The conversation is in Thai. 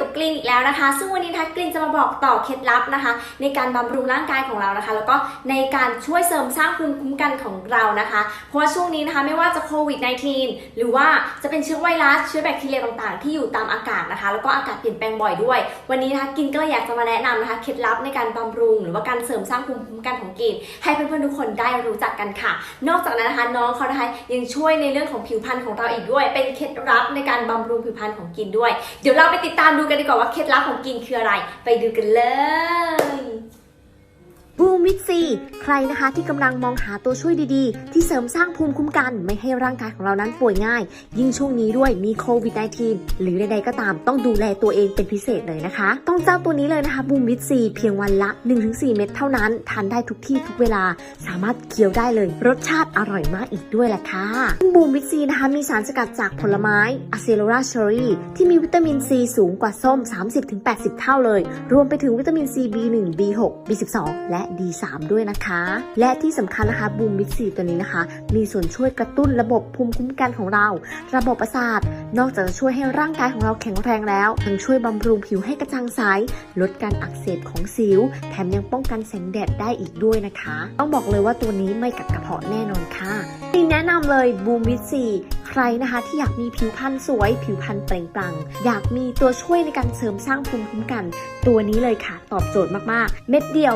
กับกลินอีกแล้วนะคะ ซึ่งวันนี้ทักกลินจะมาบอกต่อเคล็ดลับนะคะ ในการบำรุงร่างกายของเรานะคะ แล้วก็ในการช่วยเสริมสร้างภูมิคุ้มกันของเรานะคะ เพราะว่าช่วงนี้นะคะไม่ว่าจะโควิด -19 หรือว่าจะเป็นเชื้อไวรัสเชื้อแบคทีเรียต่างๆ ที่อยู่ตามอากาศนะคะ แล้วก็อากาศเปลี่ยนแปลงบ่อยด้วย วันนี้นะคะกินก็เลยอยากจะมาแนะนำนะคะเคล็ดลับในการบำรุง หรือว่าการเสริมสร้างภูมิคุ้มกันของกิน ให้เพื่อนๆทุกคนได้รู้จักกันค่ะ นอกจากนั้นนะคะน้องเขานะคะยังช่วยในเรื่องของผิวพรรณของเราอีกด้วย เป็นเคล็ดลับในการบำรุงผิวพรรณของกินด้วย เดี๋ยวเราไปติดตามดูกันดีกว่าว่าเคล็ดลับของกินคืออะไร ไปดูกันเลย บู มวิตซีใครนะคะที่กำลังมองหาตัวช่วยดีๆ ที่เสริมสร้างภูมิคุ้มกัน ไม่ให้ร่างกายของเรานั้นป่วยง่าย ยิ่งช่วงนี้ด้วยมีโควิด -19 หรือใดๆก็ตามต้องดูแลตัวเองเป็นพิเศษเลยนะคะ ต้องเจ้าตัวนี้เลยนะคะบูมวิตซีเพียงวันละ 1-4 เม็ดเท่านั้น ทานได้ทุกที่ทุกเวลา สามารถเคี้ยวได้เลย รสชาติอร่อยมากอีกด้วยแหละค่ะบูมวิตซีนะคะมีสารสกัดจากผลไม้อะเซโลราเชอรี่ที่มีวิตามินซีสูงกว่าส้ม 30-80 เท่าเลย รวมไปถึงวิตามินซี B1 B6 B12 และ3 ด้วยนะคะ และที่สำคัญนะคะบูมวิตซีตัวนี้นะคะ มีส่วนช่วยกระตุ้นระบบภูมิคุ้มกันของเรา ระบบประสาท นอกจากจะช่วยให้ร่างกายของเราแข็งแรงแล้วยังช่วยบำรุงผิวให้กระจ่างใสลดการอักเสบของสิว แถมยังป้องกันแสงแดดได้อีกด้วยนะคะ ต้องบอกเลยว่าตัวนี้ไม่กัดกระเพาะแน่นอนค่ะที่แนะนำเลยบูมวิตซีใครนะคะที่อยากมีผิวพรรณสวย ผิวพรรณเปล่งปลั่งอยากมีตัวช่วยในการเสริมสร้างภูมิคุ้มกัน ตัวนี้เลยค่ะ ตอบโจทย์มาก ๆ เม็ดเดียว